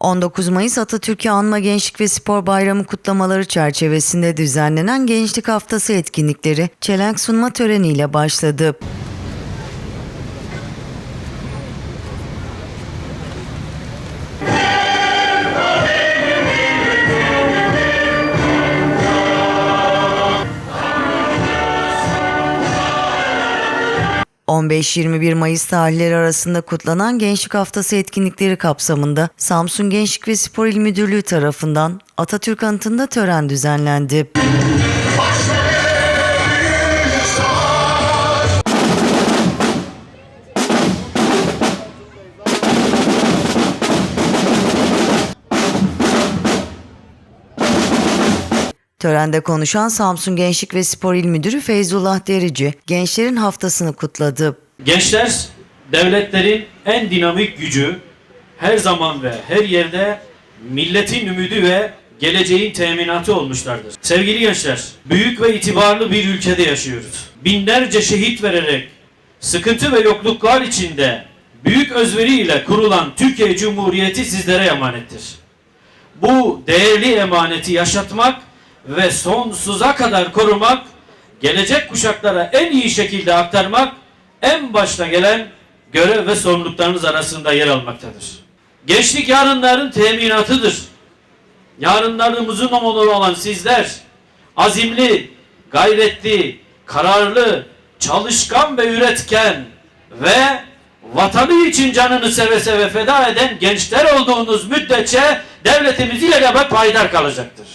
19 Mayıs Atatürk'ü Anma Gençlik ve Spor Bayramı kutlamaları çerçevesinde düzenlenen Gençlik Haftası etkinlikleri çelenk sunma töreniyle başladı. ...15-21 Mayıs tarihleri arasında kutlanan Gençlik Haftası etkinlikleri kapsamında Samsun Gençlik ve Spor İl Müdürlüğü tarafından Atatürk Anıtı'nda tören düzenlendi. Törende konuşan Samsun Gençlik ve Spor İl Müdürü Feyzullah Derici, gençlerin haftasını kutladı. Gençler devletlerin en dinamik gücü her zaman ve her yerde milletin ümidi ve geleceğin teminatı olmuşlardır. Sevgili gençler, büyük ve itibarlı bir ülkede yaşıyoruz. Binlerce şehit vererek sıkıntı ve yokluklar içinde büyük özveriyle kurulan Türkiye Cumhuriyeti sizlere emanettir. Bu değerli emaneti yaşatmak ve sonsuza kadar korumak, gelecek kuşaklara en iyi şekilde aktarmak en başta gelen görev ve sorumluluklarınız arasında yer almaktadır. Gençlik yarınların teminatıdır. Yarınlarımızın umunu olan sizler, azimli, gayretli, kararlı, çalışkan ve üretken ve vatanı için canını seve seve feda eden gençler olduğunuz müddetçe devletimiz ilelebet payidar kalacaktır.